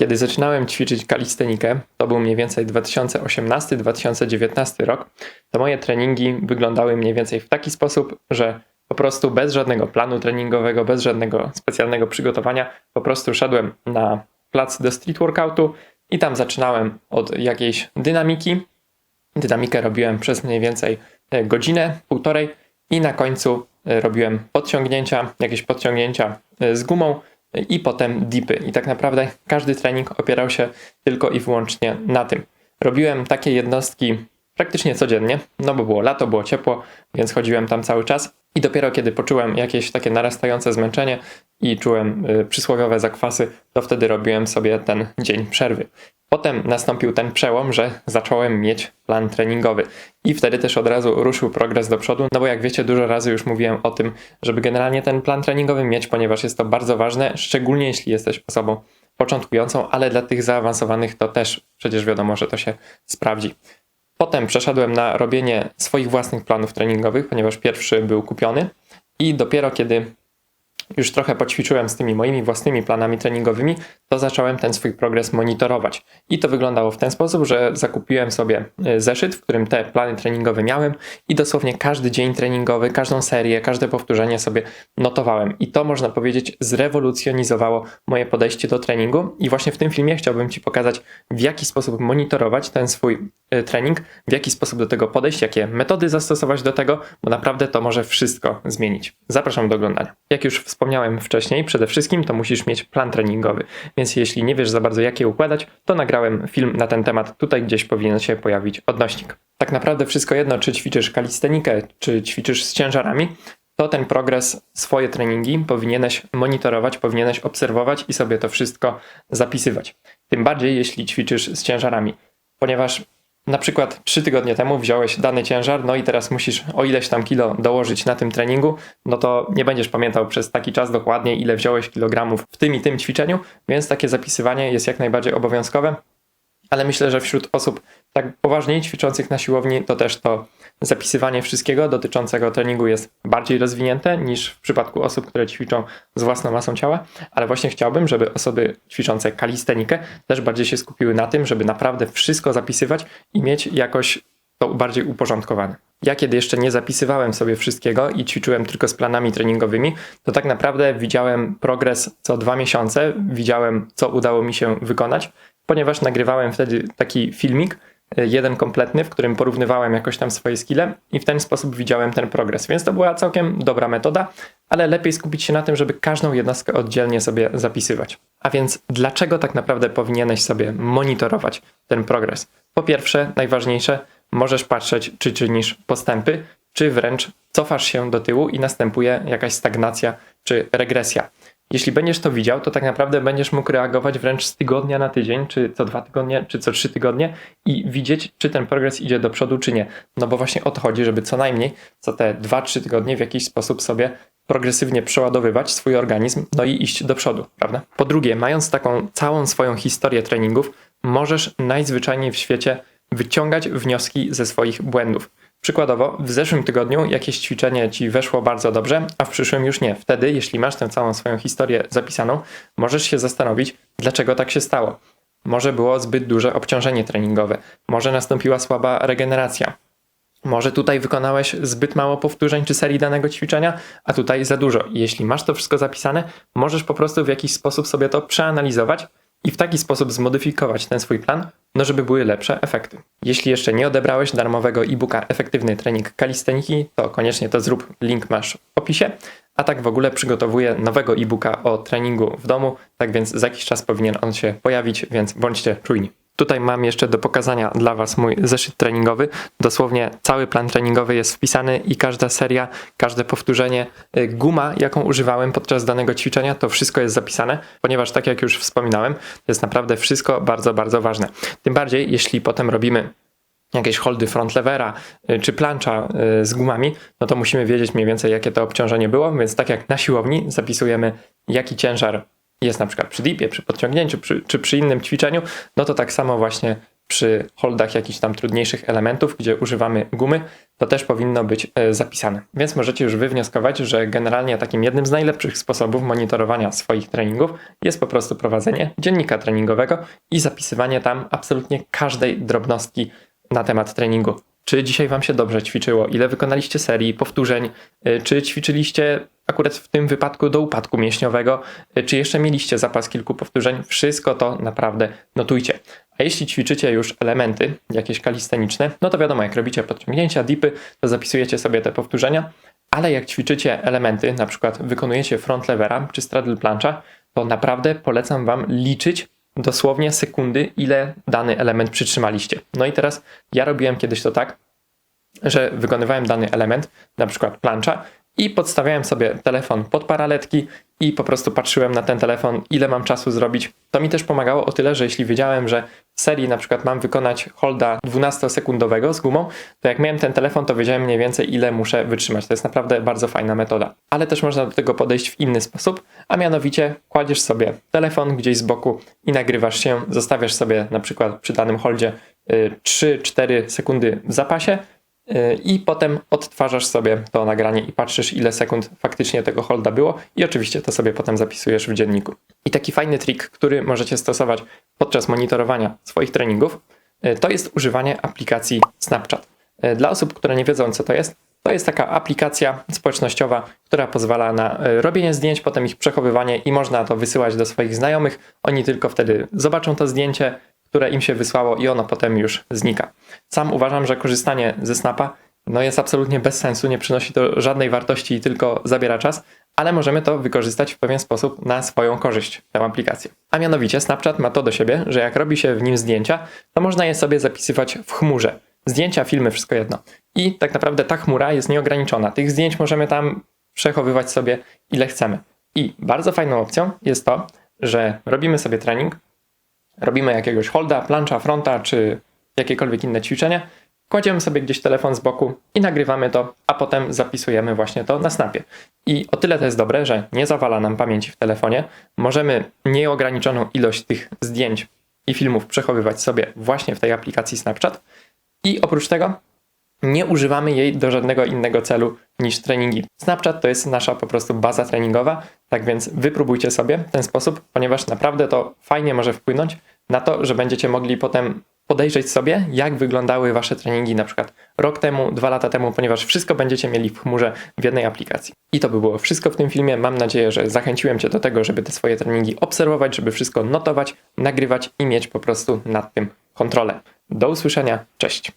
Kiedy zaczynałem ćwiczyć kalistenikę, to był mniej więcej 2018-2019 rok, to moje treningi wyglądały mniej więcej w taki sposób, że po prostu bez żadnego planu treningowego, bez żadnego specjalnego przygotowania, po prostu szedłem na plac do street workoutu i tam zaczynałem od jakiejś dynamiki. Dynamikę robiłem przez mniej więcej e, godzinę, półtorej i na końcu e, robiłem podciągnięcia, jakieś podciągnięcia e, z gumą i potem dipy. I tak naprawdę każdy trening opierał się tylko i wyłącznie na tym. Robiłem takie jednostki praktycznie codziennie, no bo było lato, było ciepło, więc chodziłem tam cały czas. I dopiero kiedy poczułem jakieś takie narastające zmęczenie i czułem y, przysłowiowe zakwasy, to wtedy robiłem sobie ten dzień przerwy. Potem nastąpił ten przełom, że zacząłem mieć plan treningowy i wtedy też od razu ruszył progres do przodu, no bo jak wiecie, dużo razy już mówiłem o tym, żeby generalnie ten plan treningowy mieć, ponieważ jest to bardzo ważne, szczególnie jeśli jesteś osobą początkującą, ale dla tych zaawansowanych to też przecież wiadomo, że to się sprawdzi. Potem przeszedłem na robienie swoich własnych planów treningowych, ponieważ pierwszy był kupiony i dopiero kiedy już trochę poćwiczyłem z tymi moimi własnymi planami treningowymi, to zacząłem ten swój progres monitorować. I to wyglądało w ten sposób, że zakupiłem sobie y, zeszyt, w którym te plany treningowe miałem i dosłownie każdy dzień treningowy, każdą serię, każde powtórzenie sobie notowałem. I to można powiedzieć zrewolucjonizowało moje podejście do treningu. I właśnie w tym filmie chciałbym Ci pokazać, w jaki sposób monitorować ten swój y, trening, w jaki sposób do tego podejść, jakie metody zastosować do tego, bo naprawdę to może wszystko zmienić. Zapraszam do oglądania. Jak już wspomniałem wcześniej, przede wszystkim to musisz mieć plan treningowy. Więc jeśli nie wiesz za bardzo jak je układać, to nagrałem film na ten temat. Tutaj gdzieś powinien się pojawić odnośnik. Tak naprawdę wszystko jedno, czy ćwiczysz kalistenikę, czy ćwiczysz z ciężarami, to ten progres, swoje treningi powinieneś monitorować, powinieneś obserwować i sobie to wszystko zapisywać. Tym bardziej, jeśli ćwiczysz z ciężarami, ponieważ na przykład trzy tygodnie temu wziąłeś dany ciężar, no i teraz musisz o ileś tam kilo dołożyć na tym treningu, no to nie będziesz pamiętał przez taki czas dokładnie, ile wziąłeś kilogramów w tym i tym ćwiczeniu, więc takie zapisywanie jest jak najbardziej obowiązkowe. Ale myślę, że wśród osób tak poważniej ćwiczących na siłowni, to też to zapisywanie wszystkiego dotyczącego treningu jest bardziej rozwinięte niż w przypadku osób, które ćwiczą z własną masą ciała, ale właśnie chciałbym, żeby osoby ćwiczące kalistenikę też bardziej się skupiły na tym, żeby naprawdę wszystko zapisywać i mieć jakoś to bardziej uporządkowane. Ja kiedy jeszcze nie zapisywałem sobie wszystkiego i ćwiczyłem tylko z planami treningowymi, to tak naprawdę widziałem progres co dwa miesiące, widziałem co udało mi się wykonać, ponieważ nagrywałem wtedy taki filmik, jeden kompletny, w którym porównywałem jakoś tam swoje skille i w ten sposób widziałem ten progres. Więc to była całkiem dobra metoda, ale lepiej skupić się na tym, żeby każdą jednostkę oddzielnie sobie zapisywać. A więc dlaczego tak naprawdę powinieneś sobie monitorować ten progres? Po pierwsze, najważniejsze, możesz patrzeć, czy czynisz postępy, czy wręcz cofasz się do tyłu i następuje jakaś stagnacja czy regresja. Jeśli będziesz to widział, to tak naprawdę będziesz mógł reagować wręcz z tygodnia na tydzień, czy co dwa tygodnie, czy co trzy tygodnie i widzieć, czy ten progres idzie do przodu, czy nie. No bo właśnie o to chodzi, żeby co najmniej co te dwa, trzy tygodnie w jakiś sposób sobie progresywnie przeładowywać swój organizm, no i iść do przodu, prawda? Po drugie, mając taką całą swoją historię treningów, możesz najzwyczajniej w świecie wyciągać wnioski ze swoich błędów. Przykładowo, w zeszłym tygodniu jakieś ćwiczenie ci weszło bardzo dobrze, a w przyszłym już nie. Wtedy, jeśli masz tę całą swoją historię zapisaną, możesz się zastanowić, dlaczego tak się stało. Może było zbyt duże obciążenie treningowe, może nastąpiła słaba regeneracja, może tutaj wykonałeś zbyt mało powtórzeń czy serii danego ćwiczenia, a tutaj za dużo. jeśli masz to wszystko zapisane, możesz po prostu w jakiś sposób sobie to przeanalizować i w taki sposób zmodyfikować ten swój plan, no żeby były lepsze efekty. Jeśli jeszcze nie odebrałeś darmowego e-booka Efektywny trening kalisteniki, to koniecznie to zrób, link masz w opisie. A tak w ogóle przygotowuję nowego e-booka o treningu w domu, tak więc za jakiś czas powinien on się pojawić, więc bądźcie czujni. Tutaj mam jeszcze do pokazania dla Was mój zeszyt treningowy. Dosłownie cały plan treningowy jest wpisany i każda seria, każde powtórzenie, y, guma, jaką używałem podczas danego ćwiczenia, to wszystko jest zapisane, ponieważ tak jak już wspominałem, jest naprawdę wszystko bardzo, bardzo ważne. Tym bardziej, jeśli potem robimy jakieś holdy front levera y, czy plancza y, z gumami, no to musimy wiedzieć mniej więcej jakie to obciążenie było, więc tak jak na siłowni zapisujemy jaki ciężar jest na przykład przy dipie, przy podciągnięciu, przy, czy przy innym ćwiczeniu, no to tak samo właśnie przy holdach jakichś tam trudniejszych elementów, gdzie używamy gumy, to też powinno być e, zapisane. Więc możecie już wywnioskować, że generalnie takim jednym z najlepszych sposobów monitorowania swoich treningów jest po prostu prowadzenie dziennika treningowego i zapisywanie tam absolutnie każdej drobnostki na temat treningu. Czy dzisiaj Wam się dobrze ćwiczyło? Ile wykonaliście serii, powtórzeń? Y, Czy ćwiczyliście akurat w tym wypadku do upadku mięśniowego? Y, Czy jeszcze mieliście zapas kilku powtórzeń? Wszystko to naprawdę notujcie. A jeśli ćwiczycie już elementy jakieś kalisteniczne, no to wiadomo, jak robicie podciągnięcia, dipy, to zapisujecie sobie te powtórzenia, ale jak ćwiczycie elementy, na przykład wykonujecie front levera czy straddle plancha, to naprawdę polecam Wam liczyć dosłownie sekundy, ile dany element przytrzymaliście. No i teraz ja robiłem kiedyś to tak, że wykonywałem dany element, na przykład plancha i podstawiałem sobie telefon pod paraletki i po prostu patrzyłem na ten telefon, ile mam czasu zrobić. To mi też pomagało o tyle, że jeśli wiedziałem, że w serii na przykład mam wykonać holda 12-sekundowego z gumą, to jak miałem ten telefon, to wiedziałem mniej więcej, ile muszę wytrzymać. To jest naprawdę bardzo fajna metoda. Ale też można do tego podejść w inny sposób, a mianowicie kładziesz sobie telefon gdzieś z boku i nagrywasz się, zostawiasz sobie na przykład przy danym holdzie y, 3-4 sekundy w zapasie, i potem odtwarzasz sobie to nagranie i patrzysz, ile sekund faktycznie tego holda było, i oczywiście to sobie potem zapisujesz w dzienniku. I taki fajny trik, który możecie stosować podczas monitorowania swoich treningów, y, to jest używanie aplikacji Snapchat. Y, Dla osób, które nie wiedzą, co to jest, to jest taka aplikacja społecznościowa, która pozwala na y, robienie zdjęć, potem ich przechowywanie i można to wysyłać do swoich znajomych. Oni tylko wtedy zobaczą to zdjęcie, które im się wysłało i ono potem już znika. Sam uważam, że korzystanie ze Snapa no jest absolutnie bez sensu, nie przynosi to żadnej wartości i tylko zabiera czas, ale możemy to wykorzystać w pewien sposób na swoją korzyść, tę aplikację. A mianowicie Snapchat ma to do siebie, że jak robi się w nim zdjęcia, to można je sobie zapisywać w chmurze. Zdjęcia, filmy, wszystko jedno. I tak naprawdę ta chmura jest nieograniczona. Tych zdjęć możemy tam przechowywać sobie ile chcemy. I bardzo fajną opcją jest to, że robimy sobie trening, robimy jakiegoś holda, plancha, fronta czy jakiekolwiek inne ćwiczenie, kładziemy sobie gdzieś telefon z boku i nagrywamy to, a potem zapisujemy właśnie to na snapie. I o tyle to jest dobre, że nie zawala nam pamięci w telefonie. Możemy nieograniczoną ilość tych zdjęć i filmów przechowywać sobie właśnie w tej aplikacji Snapchat. I oprócz tego nie używamy jej do żadnego innego celu niż treningi. Snapchat to jest nasza po prostu baza treningowa, tak więc wypróbujcie sobie w ten sposób, ponieważ naprawdę to fajnie może wpłynąć na to, że będziecie mogli potem podejrzeć sobie, jak wyglądały wasze treningi na przykład rok temu, dwa lata temu, ponieważ wszystko będziecie mieli w chmurze w jednej aplikacji. I to by było wszystko w tym filmie. Mam nadzieję, że zachęciłem Cię do tego, żeby te swoje treningi obserwować, żeby wszystko notować, nagrywać i mieć po prostu nad tym kontrolę. Do usłyszenia, cześć!